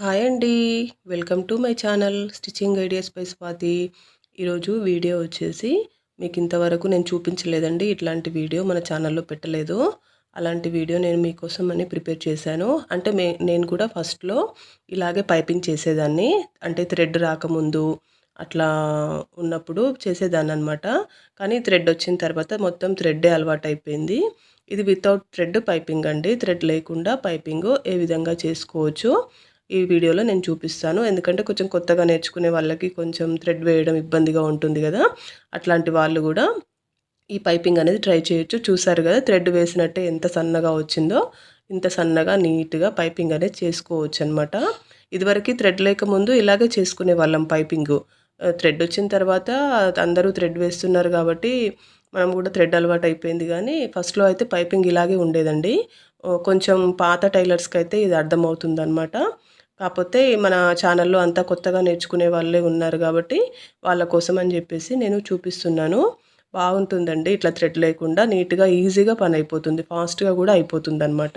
Hi అండి. Welcome to my channel stitching ideas by Swathi. ఈరోజు video వచ్చేసి మీకు ఇంతవరకు నేను చూపించలేదండి. ఇట్లాంటి వీడియో మన ఛానల్లో పెట్టలేదు. అలాంటి వీడియో నేను మీకోసం అని ప్రిపేర్ చేశాను. అంటే మే నేను కూడా ఫస్ట్లో ఇలాగే పైపింగ్ చేసేదాన్ని. అంటే థ్రెడ్ రాకముందు అట్లా ఉన్నప్పుడు చేసేదాన్ని అనమాట కానీ థ్రెడ్ వచ్చిన తర్వాత మొత్తం థ్రెడ్డే అలవాటు అయిపోయింది ఇది వితౌట్ థ్రెడ్ పైపింగ్ అండి. థ్రెడ్ లేకుండా పైపింగ్ ఏ విధంగా చేసుకోవచ్చు. ఈ వీడియోలో నేను చూపిస్తాను. ఎందుకంటే కొంచెం కొత్తగా నేర్చుకునే వాళ్ళకి కొంచెం థ్రెడ్ వేయడం ఇబ్బందిగా ఉంటుంది కదా. అట్లాంటి వాళ్ళు కూడా ఈ పైపింగ్ అనేది ట్రై చేయొచ్చు. చూసారు కదా థ్రెడ్ వేసినట్టే ఎంత సన్నగా వచ్చిందో ఇంత సన్నగా నీట్గా పైపింగ్ అనేది చేసుకోవచ్చు అనమాట ఇదివరకు థ్రెడ్ లేకముందు ఇలాగే చేసుకునే వాళ్ళం పైపింగ్ థ్రెడ్ వచ్చిన తర్వాత అందరూ థ్రెడ్ వేస్తున్నారు కాబట్టి మనం కూడా థ్రెడ్ అలవాటు అయిపోయింది కానీ ఫస్ట్లో అయితే పైపింగ్ ఇలాగే ఉండేదండి. కొంచెం పాత టైలర్స్కి అయితే ఇది అర్థమవుతుంది అనమాట కాకపోతే మన ఛానల్లో అంతా కొత్తగా నేర్చుకునే వాళ్ళే ఉన్నారు కాబట్టి వాళ్ళ కోసం అని చెప్పేసి నేను చూపిస్తున్నాను. బాగుంటుందండి. ఇట్లా థ్రెడ్ లేకుండా నీట్గా ఈజీగా పని అయిపోతుంది. ఫాస్ట్గా కూడా అయిపోతుంది అనమాట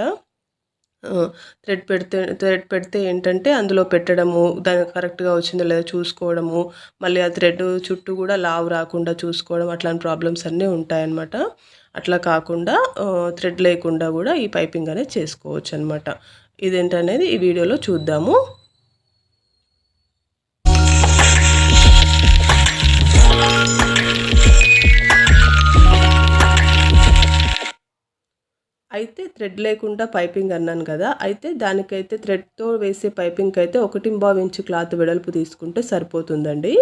థ్రెడ్ పెడితే థ్రెడ్ పెడితే ఏంటంటే అందులో పెట్టడము దాని కరెక్ట్గా వచ్చిందో లేదో చూసుకోవడము మళ్ళీ ఆ థ్రెడ్ చుట్టూ కూడా లావు రాకుండా చూసుకోవడం అట్లాంటి ప్రాబ్లమ్స్ అన్నీ ఉంటాయన్నమాట. అట్లా కాకుండా థ్రెడ్ లేకుండా కూడా ఈ పైపింగ్ అనేది చేసుకోవచ్చు అనమాట ఇదేంటనేది ఈ వీడియోలో చూద్దాము. అయితే థ్రెడ్ లేకుండా పైపింగ్ అన్నాను కదా అయితే దానికైతే థ్రెడ్తో వేసే పైపింగ్ అయితే ఒకటి బావ ఇంచు క్లాత్ వెడల్పు తీసుకుంటే సరిపోతుందండి.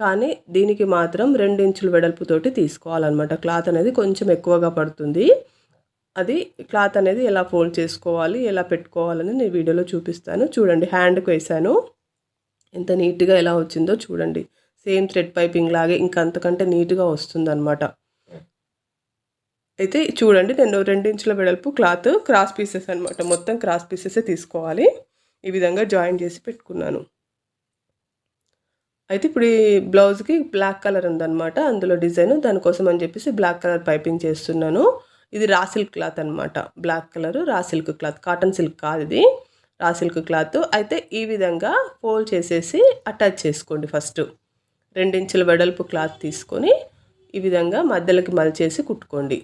కానీ దీనికి మాత్రం రెండు ఇంచుల వెడల్పుతోటి తీసుకోవాలన్నమాట. క్లాత్ అనేది కొంచెం ఎక్కువగా పడుతుంది. అది క్లాత్ అనేది ఎలా ఫోల్డ్ చేసుకోవాలి ఎలా పెట్టుకోవాలని నేను వీడియోలో చూపిస్తాను. చూడండి హ్యాండ్కి వేసాను. ఎంత నీట్గా ఎలా వచ్చిందో చూడండి. సేమ్ థ్రెడ్ పైపింగ్ లాగే ఇంకా అంతకంటే నీట్గా వస్తుందన్నమాట. అయితే చూడండి నేను రెండించుల వెడల్పు క్లాత్ క్రాస్ పీసెస్ అనమాట మొత్తం క్రాస్ పీసెసే తీసుకోవాలి. ఈ విధంగా జాయిన్ చేసి పెట్టుకున్నాను. అయితే ఇప్పుడు ఈ బ్లౌజ్కి బ్లాక్ కలర్ ఉందన్నమాట. అందులో డిజైన్ దానికోసం అని చెప్పేసి బ్లాక్ కలర్ పైపింగ్ చేస్తున్నాను. ఇది రా సిల్క్ క్లాత్ అనమాట black colour raw silk cloth. Cotton silk కాదు ఇది. Raw silk cloth. అయితే ఈ విధంగా ఫోల్డ్ చేసేసి అటాచ్ చేసుకోండి ఫస్ట్. రెండించుల వెడల్పు క్లాత్ తీసుకొని ఈ విధంగా మధ్యలోకి మలిచేసి కుట్టుకోండి.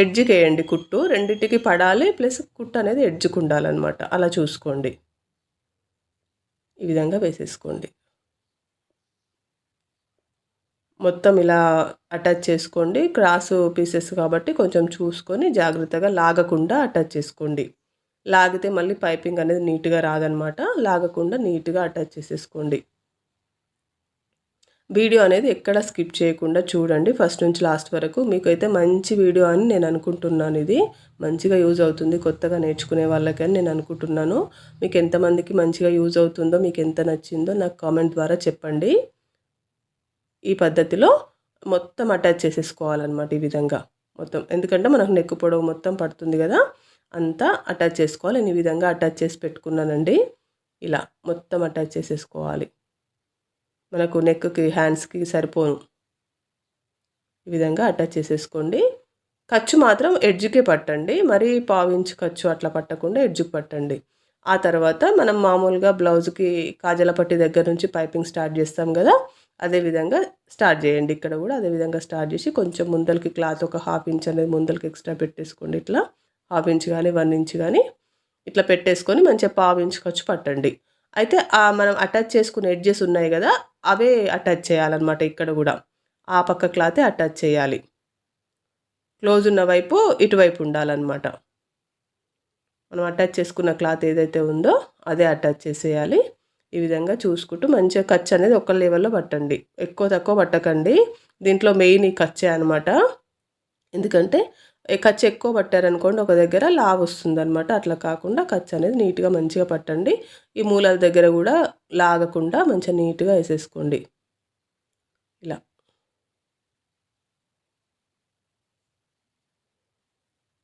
ఎడ్జ్కి వేయండి కుట్టు. రెండింటికి పడాలి ప్లస్ కుట్టు అనేది ఎడ్జ్కి ఉండాలన్నమాట. అలా చూసుకోండి. ఈ విధంగా వేసేసుకోండి. మొత్తం ఇలా అటాచ్ చేసుకోండి. క్రాస్ పీసెస్ కాబట్టి కొంచెం చూసుకొని జాగ్రత్తగా లాగకుండా అటాచ్ చేసుకోండి. లాగితే మళ్ళీ పైపింగ్ అనేది నీట్గా రాదనమాట. లాగకుండా నీట్గా అటాచ్ చేసేసుకోండి. వీడియో అనేది ఎక్కడ స్కిప్ చేయకుండా చూడండి. ఫస్ట్ నుంచి లాస్ట్ వరకు మీకైతే మంచి వీడియో అని నేను అనుకుంటున్నాను ఇది. మంచిగా యూజ్ అవుతుంది. కొత్తగా నేర్చుకునే వాళ్ళకని నేను అనుకుంటున్నాను. మీకు ఎంతమందికి మంచిగా యూజ్ అవుతుందో మీకు ఎంత నచ్చిందో నాకు కామెంట్ ద్వారా చెప్పండి. ఈ పద్ధతిలో మొత్తం అటాచ్ చేసేసుకోవాలన్నమాట ఈ విధంగా. మొత్తం ఎందుకంటే మనకు నెక్కు పొడవు మొత్తం పడుతుంది కదా అంతా అటాచ్ చేసుకోవాలి. నేను ఈ విధంగా అటాచ్ చేసి పెట్టుకున్నానండి. ఇలా మొత్తం అటాచ్ చేసేసుకోవాలి. మనకు నెక్కి హ్యాండ్స్కి సరిపోను. ఈ విధంగా అటాచ్ చేసేసుకోండి. ఖర్చు మాత్రం ఎడ్జ్కే పట్టండి. మరీ పావించు ఖర్చు అట్లా పట్టకుండా ఎడ్జ్కి పట్టండి. ఆ తర్వాత మనం మామూలుగా బ్లౌజ్కి కాజల పట్టి దగ్గర నుంచి పైపింగ్ స్టార్ట్ చేస్తాం కదా అదేవిధంగా స్టార్ట్ చేయండి. ఇక్కడ కూడా అదేవిధంగా స్టార్ట్ చేసి కొంచెం ముందలకి క్లాత్ ఒక హాఫ్ ఇంచ్ అనేది ముందలకి ఎక్స్ట్రా పెట్టేసుకోండి. ఇట్లా హాఫ్ ఇంచ్ కానీ వన్ ఇంచ్ కానీ ఇట్లా పెట్టేసుకొని మంచిగా పావు ఇంచ్ ఖర్చు పట్టండి. అయితే మనం అటాచ్ చేసుకునే ఎడ్జెస్ ఉన్నాయి కదా అవే అటాచ్ చేయాలన్నమాట ఇక్కడ కూడా. ఆ పక్క క్లాతే అటాచ్ చేయాలి. క్లోజ్ ఉన్న వైపు ఇటువైపు ఉండాలన్నమాట. మనం అటాచ్ చేసుకున్న క్లాత్ ఏదైతే ఉందో అదే అటాచ్ చేసేయాలి. ఈ విధంగా చూసుకుంటూ మంచిగా ఖర్చు అనేది ఒక లెవెల్లో పట్టండి. ఎక్కువ తక్కువ పట్టకండి. దీంట్లో మెయిన్ ఈ ఖర్చే అనమాట ఎందుకంటే ఖర్చు ఎక్కువ పట్టారనుకోండి ఒక దగ్గర లావ్ వస్తుంది అనమాట అట్లా కాకుండా ఖర్చు అనేది నీట్గా మంచిగా పట్టండి. ఈ మూలాల దగ్గర కూడా లాగకుండా మంచిగా నీట్గా వేసేసుకోండి. ఇలా.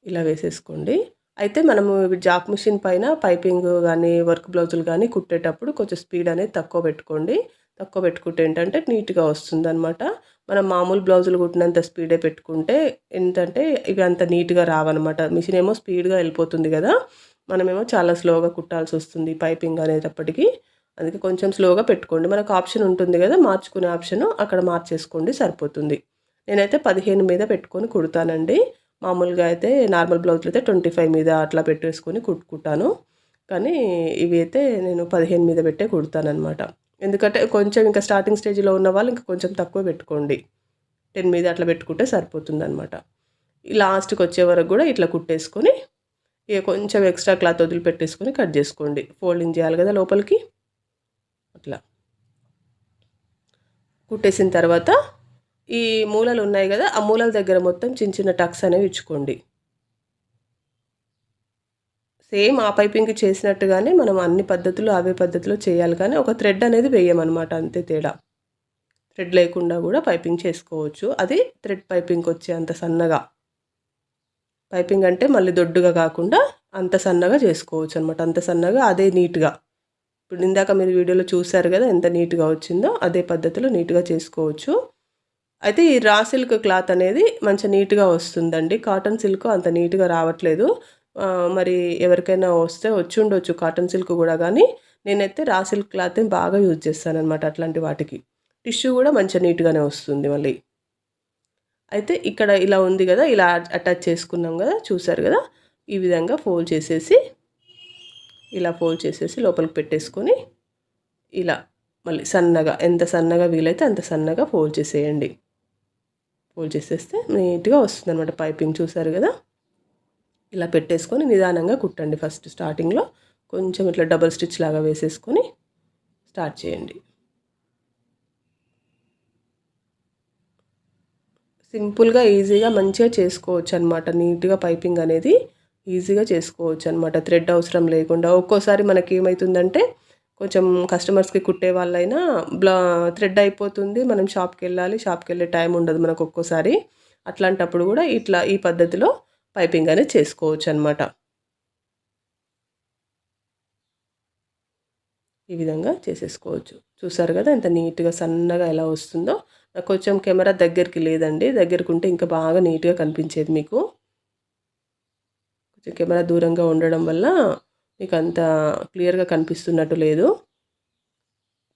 ఇలా వేసేసుకోండి. అయితే మనము జాక్ మిషన్ పైన పైపింగ్ కానీ వర్క్ బ్లౌజులు కానీ కుట్టేటప్పుడు కొంచెం స్పీడ్ అనేది తక్కువ పెట్టుకోండి. తక్కువ పెట్టుకుంటే ఏంటంటే నీట్గా వస్తుంది అనమాట మనం మామూలు బ్లౌజులు కుట్టినంత స్పీడే పెట్టుకుంటే ఏంటంటే ఇవి అంత నీట్గా రావన్నమాట. మిషన్ ఏమో స్పీడ్గా వెళ్ళిపోతుంది కదా. మనమేమో చాలా స్లోగా కుట్టాల్సి వస్తుంది పైపింగ్ అనేటప్పటికీ. అందుకే కొంచెం స్లోగా పెట్టుకోండి. మనకు ఆప్షన్ ఉంటుంది కదా మార్చుకునే ఆప్షన్ అక్కడ మార్చేసుకోండి సరిపోతుంది. నేనైతే పదిహేను మీద పెట్టుకొని కుడతానండి. మామూలుగా అయితే నార్మల్ బ్లౌజ్లు అయితే ట్వంటీ ఫైవ్ మీద అట్లా పెట్టేసుకొని కుట్టుకుంటాను కానీ ఇవి అయితే నేను పదిహేను మీద పెట్టే కుడతానమాట ఎందుకంటే కొంచెం ఇంకా స్టార్టింగ్ స్టేజ్లో ఉన్న వాళ్ళు ఇంకా కొంచెం తక్కువ పెట్టుకోండి. టెన్ మీద అట్లా పెట్టుకుంటే సరిపోతుంది అనమాట లాస్ట్కి వచ్చే వరకు కూడా ఇట్లా కుట్టేసుకొని ఇక కొంచెం ఎక్స్ట్రా క్లాత్ వదిలిపెట్టేసుకొని కట్ చేసుకోండి. ఫోల్డింగ్ చేయాలి కదా లోపలికి. అట్లా. కుట్టేసిన తర్వాత ఈ మూలలు ఉన్నాయి కదా ఆ మూలల దగ్గర మొత్తం చిన్న చిన్న టక్స్ అనేవి ఇచ్చుకోండి. సేమ్ ఆ పైపింగ్ చేసినట్టుగానే మనం అన్ని పద్ధతులు అవే పద్ధతిలో చేయాలి. కానీ ఒక థ్రెడ్ అనేది వేయమన్నమాట అంతే తేడా. థ్రెడ్ లేకుండా కూడా పైపింగ్ చేసుకోవచ్చు. అది థ్రెడ్ పైపింగ్ వచ్చే అంత సన్నగా. పైపింగ్ అంటే మళ్ళీ దొడ్డుగా కాకుండా అంత సన్నగా చేసుకోవచ్చు అనమాట అంత సన్నగా అదే నీట్గా. ఇప్పుడు ఇందాక మీరు వీడియోలో చూసారు కదా ఎంత నీట్గా వచ్చిందో అదే పద్ధతిలో నీట్గా చేసుకోవచ్చు. అయితే ఈ రా సిల్క్ క్లాత్ అనేది మంచి నీట్గా వస్తుందండి. కాటన్ సిల్క్ అంత నీట్గా రావట్లేదు. మరి ఎవరికైనా వస్తే వచ్చి ఉండొచ్చు కాటన్ సిల్క్ కూడా కానీ నేనైతే రా సిల్క్ క్లాత్ బాగా యూజ్ చేస్తాను అనమాట అట్లాంటి వాటికి. టిష్యూ కూడా మంచిగా నీట్గానే వస్తుంది మళ్ళీ. అయితే ఇక్కడ ఇలా ఉంది కదా ఇలా అటాచ్ చేసుకున్నాం కదా చూసారు కదా ఈ విధంగా ఫోల్డ్ చేసేసి ఇలా ఫోల్డ్ చేసేసి లోపలికి పెట్టేసుకొని ఇలా మళ్ళీ సన్నగా ఎంత సన్నగా వీలైతే అంత సన్నగా ఫోల్డ్ చేసేయండి. ఫోల్డ్ చేసేస్తే నీట్గా వస్తుంది అనమాట పైపింగ్ చూసారు కదా? ఇలా పెట్టేసుకొని నిదానంగా కుట్టండి ఫస్ట్ స్టార్టింగ్లో కొంచెం ఇట్లా డబల్ స్టిచ్ లాగా వేసేసుకొని స్టార్ట్ చేయండి. సింపుల్గా ఈజీగా మంచిగా చేసుకోవచ్చు అనమాట నీట్గా పైపింగ్ అనేది ఈజీగా చేసుకోవచ్చు అనమాట థ్రెడ్ అవసరం లేకుండా. ఒక్కోసారి మనకి ఏమవుతుందంటే కొంచెం కస్టమర్స్కి కుట్టే వాళ్ళైనా బ్లా థ్రెడ్ అయిపోతుంది. మనం షాప్కి వెళ్ళాలి షాప్కి వెళ్ళే టైం ఉండదు మనకు ఒక్కోసారి. అట్లాంటప్పుడు కూడా ఇట్లా ఈ పద్ధతిలో పైపింగ్ అనేది చేసుకోవచ్చు అనమాట ఈ విధంగా చేసేసుకోవచ్చు. చూసారు కదా ఎంత నీట్గా సన్నగా ఎలా వస్తుందో. నాకు కొంచెం కెమెరా దగ్గరికి లేదండి. దగ్గరకు ఉంటే ఇంకా బాగా నీట్గా కనిపించేది మీకు. కొంచెం కెమెరా దూరంగా ఉండడం వల్ల మీకు అంత క్లియర్గా కనిపిస్తున్నట్టు లేదు.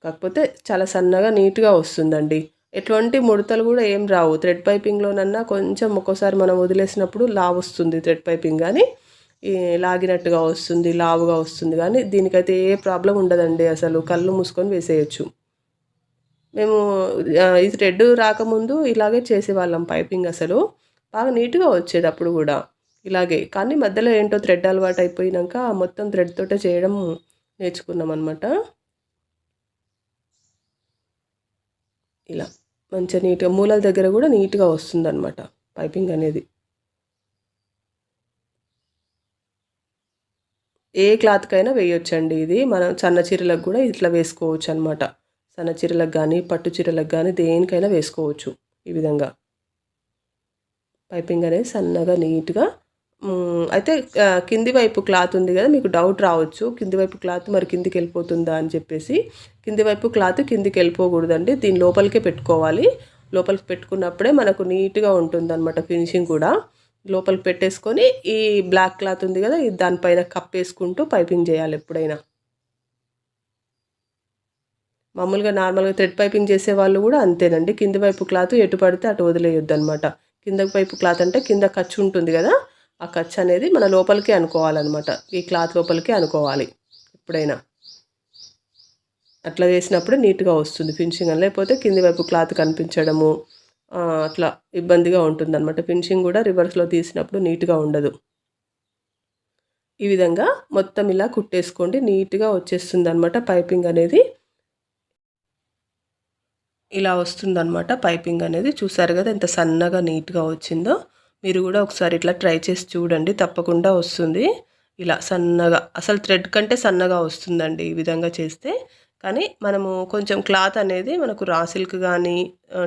కాకపోతే చాలా సన్నగా నీట్గా వస్తుందండి. ఎటువంటి ముడతలు కూడా ఏం రావు. థ్రెడ్ పైపింగ్లోనన్నా కొంచెం ఒక్కోసారి మనం వదిలేసినప్పుడు లావ్ వస్తుంది థ్రెడ్ పైపింగ్ కానీ లాగినట్టుగా వస్తుంది లావుగా వస్తుంది కానీ దీనికైతే ఏ ప్రాబ్లం ఉండదండి అసలు. కళ్ళు మూసుకొని వేసేయచ్చు. మేము ఇది థ్రెడ్ రాకముందు ఇలాగే చేసేవాళ్ళం పైపింగ్ అసలు. బాగా నీట్గా వచ్చేది అప్పుడు కూడా. ఇలాగే. కానీ మధ్యలో ఏంటో థ్రెడ్ అలవాటు అయిపోయినాక మొత్తం థ్రెడ్ తోటే చేయడం నేర్చుకున్నాం అనమాట ఇలా మంచిగా నీట్గా మూలల దగ్గర కూడా నీట్గా వస్తుందన్నమాట పైపింగ్ అనేది. ఏ క్లాత్కైనా వేయొచ్చండి ఇది. మనం సన్న చీరలకు కూడా ఇట్లా వేసుకోవచ్చు అనమాట సన్న చీరలకు కానీ పట్టు చీరలకు కానీ దేనికైనా వేసుకోవచ్చు ఈ విధంగా. పైపింగ్ అనేది సన్నగా నీట్గా అయితే కింది వైపు క్లాత్ ఉంది కదా మీకు డౌట్ రావచ్చు. కింది వైపు క్లాత్ మరి కిందికి వెళ్ళిపోతుందా అని చెప్పేసి. కింది వైపు క్లాత్ కిందికి వెళ్ళిపోకూడదండి. దీని లోపలికే పెట్టుకోవాలి. లోపలికి పెట్టుకున్నప్పుడే మనకు నీట్గా ఉంటుంది అనమాట ఫినిషింగ్ కూడా. లోపలికి పెట్టేసుకొని ఈ బ్లాక్ క్లాత్ ఉంది కదా దానిపైన కప్పేసుకుంటూ పైపింగ్ చేయాలి ఎప్పుడైనా. మామూలుగా నార్మల్గా థ్రెడ్ పైపింగ్ చేసే వాళ్ళు కూడా అంతేనండి. కింది వైపు క్లాత్ ఎటు పడితే అటు వదిలేయొద్దు అనమాట కింద వైపు క్లాత్ అంటే కింద ఖర్చు ఉంటుంది కదా ఆ ఖర్చు అనేది మన లోపలికి అనుకోవాలన్నమాట. ఈ క్లాత్ లోపలికి అనుకోవాలి ఎప్పుడైనా. అట్లా చేసినప్పుడు నీట్గా వస్తుంది ఫినిషింగ్ అని. లేకపోతే కింది వైపు క్లాత్ కనిపించడము అట్లా ఇబ్బందిగా ఉంటుందన్నమాట. ఫినిషింగ్ కూడా రివర్స్లో తీసినప్పుడు నీట్గా ఉండదు. ఈ విధంగా మొత్తం ఇలా కుట్టేసుకోండి. నీట్గా వచ్చేస్తుంది అనమాట పైపింగ్ అనేది. ఇలా వస్తుందన్నమాట పైపింగ్ అనేది. చూసారు కదా ఎంత సన్నగా నీట్గా వచ్చిందో. మీరు కూడా ఒకసారి ఇట్లా ట్రై చేసి చూడండి తప్పకుండా వస్తుంది. ఇలా సన్నగా అసలు థ్రెడ్ కంటే సన్నగా వస్తుందండి ఈ విధంగా చేస్తే. కానీ మనము కొంచెం క్లాత్ అనేది మనకు రా సిల్క్ కానీ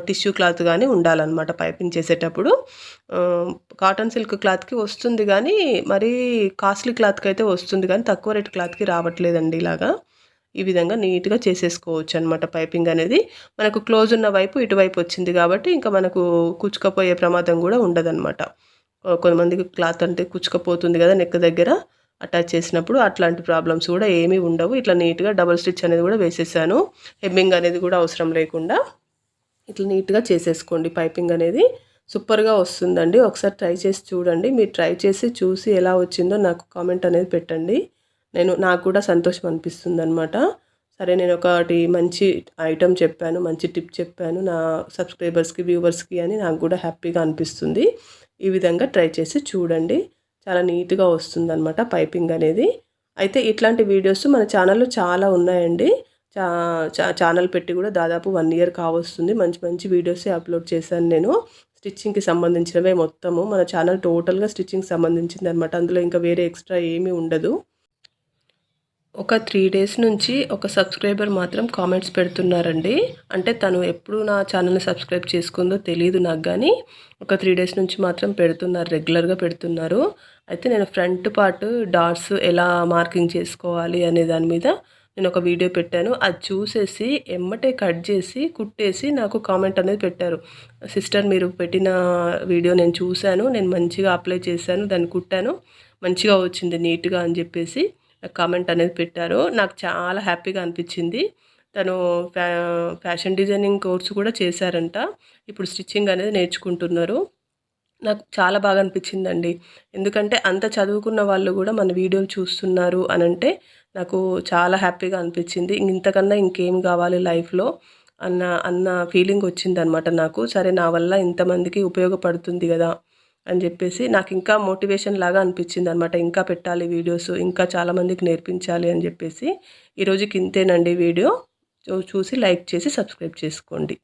టిష్యూ క్లాత్ కానీ ఉండాలన్నమాట పైపింగ్ చేసేటప్పుడు. కాటన్ సిల్క్ క్లాత్కి వస్తుంది కానీ మరీ కాస్ట్లీ క్లాత్కి అయితే వస్తుంది కానీ తక్కువ రేట్ క్లాత్కి రావట్లేదండి ఇలాగా. ఈ విధంగా నీట్గా చేసేసుకోవచ్చు అనమాట పైపింగ్ అనేది. మనకు క్లోజ్ ఉన్న వైపు ఇటువైపు వచ్చింది కాబట్టి ఇంకా మనకు కుచ్చుకపోయే ప్రమాదం కూడా ఉండదన్నమాట. కొంతమందికి క్లాత్ అంటే కుచ్చుకపోతుంది కదా నెక్ దగ్గర అటాచ్ చేసినప్పుడు అట్లాంటి ప్రాబ్లమ్స్ కూడా ఏమీ ఉండవు. ఇట్లా నీట్గా డబల్ స్టిచ్ అనేది కూడా వేసేసాను. హెమ్మింగ్ అనేది కూడా అవసరం లేకుండా. ఇట్లా నీట్గా చేసేసుకోండి పైపింగ్ అనేది. సూపర్గా వస్తుందండి. ఒకసారి ట్రై చేసి చూడండి. మీరు ట్రై చేసి చూసి ఎలా వచ్చిందో నాకు కామెంట్ అనేది పెట్టండి. నేను నాకు కూడా సంతోషం అనిపిస్తుంది అనమాట సరే నేను ఒకటి మంచి ఐటమ్ చెప్పాను మంచి టిప్ చెప్పాను నా సబ్స్క్రైబర్స్కి వ్యూవర్స్కి అని నాకు కూడా హ్యాపీగా అనిపిస్తుంది. ఈ విధంగా ట్రై చేసి చూడండి. చాలా నీట్గా వస్తుంది అనమాట పైపింగ్ అనేది. అయితే ఇట్లాంటి వీడియోస్ మన ఛానల్లో చాలా ఉన్నాయండి. చా ఛానల్ పెట్టి కూడా దాదాపు వన్ ఇయర్ కావస్తుంది. మంచి మంచి వీడియోసే అప్లోడ్ చేశాను నేను. స్టిచ్చింగ్కి సంబంధించినవే మొత్తము. మన ఛానల్ టోటల్గా స్టిచ్చింగ్ సంబంధించింది అనమాట అందులో ఇంకా వేరే ఎక్స్ట్రా ఏమీ ఉండదు. ఒక త్రీ డేస్ నుంచి ఒక సబ్స్క్రైబర్ మాత్రం కామెంట్స్ పెడుతున్నారండి. అంటే తను ఎప్పుడు నా ఛానల్ని సబ్స్క్రైబ్ చేసుకుందో తెలియదు నాకు కానీ ఒక త్రీ డేస్ నుంచి మాత్రం పెడుతున్నారు రెగ్యులర్గా పెడుతున్నారు. అయితే నేను ఫ్రంట్ పార్ట్ డాట్స్ ఎలా మార్కింగ్ చేసుకోవాలి అనే దాని మీద నేను ఒక వీడియో పెట్టాను. అది చూసేసి ఎమ్మటే కట్ చేసి కుట్టేసి నాకు కామెంట్ అనేది పెట్టారు. సిస్టర్ మీరు పెట్టిన వీడియో నేను చూశాను నేను మంచిగా అప్లై చేశాను దాన్ని కుట్టాను మంచిగా వచ్చింది నీట్గా అని చెప్పేసి కామెంట్ అనేది పెట్టారు. నాకు చాలా హ్యాపీగా అనిపించింది. తను ఫ్యా ఫ్యాషన్ డిజైనింగ్ కోర్స్ కూడా చేశారంట. ఇప్పుడు స్టిచ్చింగ్ అనేది నేర్చుకుంటున్నారు. నాకు చాలా బాగా అనిపించిందండి. ఎందుకంటే అంత చదువుకున్న వాళ్ళు కూడా మన వీడియోలు చూస్తున్నారు అని అంటే నాకు చాలా హ్యాపీగా అనిపించింది. ఇంతకన్నా ఇంకేం కావాలి లైఫ్లో అన్న అన్న ఫీలింగ్ వచ్చిందనమాట నాకు. సరే నా వల్ల ఇంతమందికి ఉపయోగపడుతుంది కదా అని చెప్పేసి నాకు ఇంకా మోటివేషన్ లాగా అనిపించింది అనమాట ఇంకా పెట్టాలి వీడియోస్ ఇంకా చాలామందికి నేర్పించాలి అని చెప్పేసి ఈరోజుకి ఇంతేనండి వీడియో. చూసి లైక్ చేసి సబ్స్క్రైబ్ చేసుకోండి.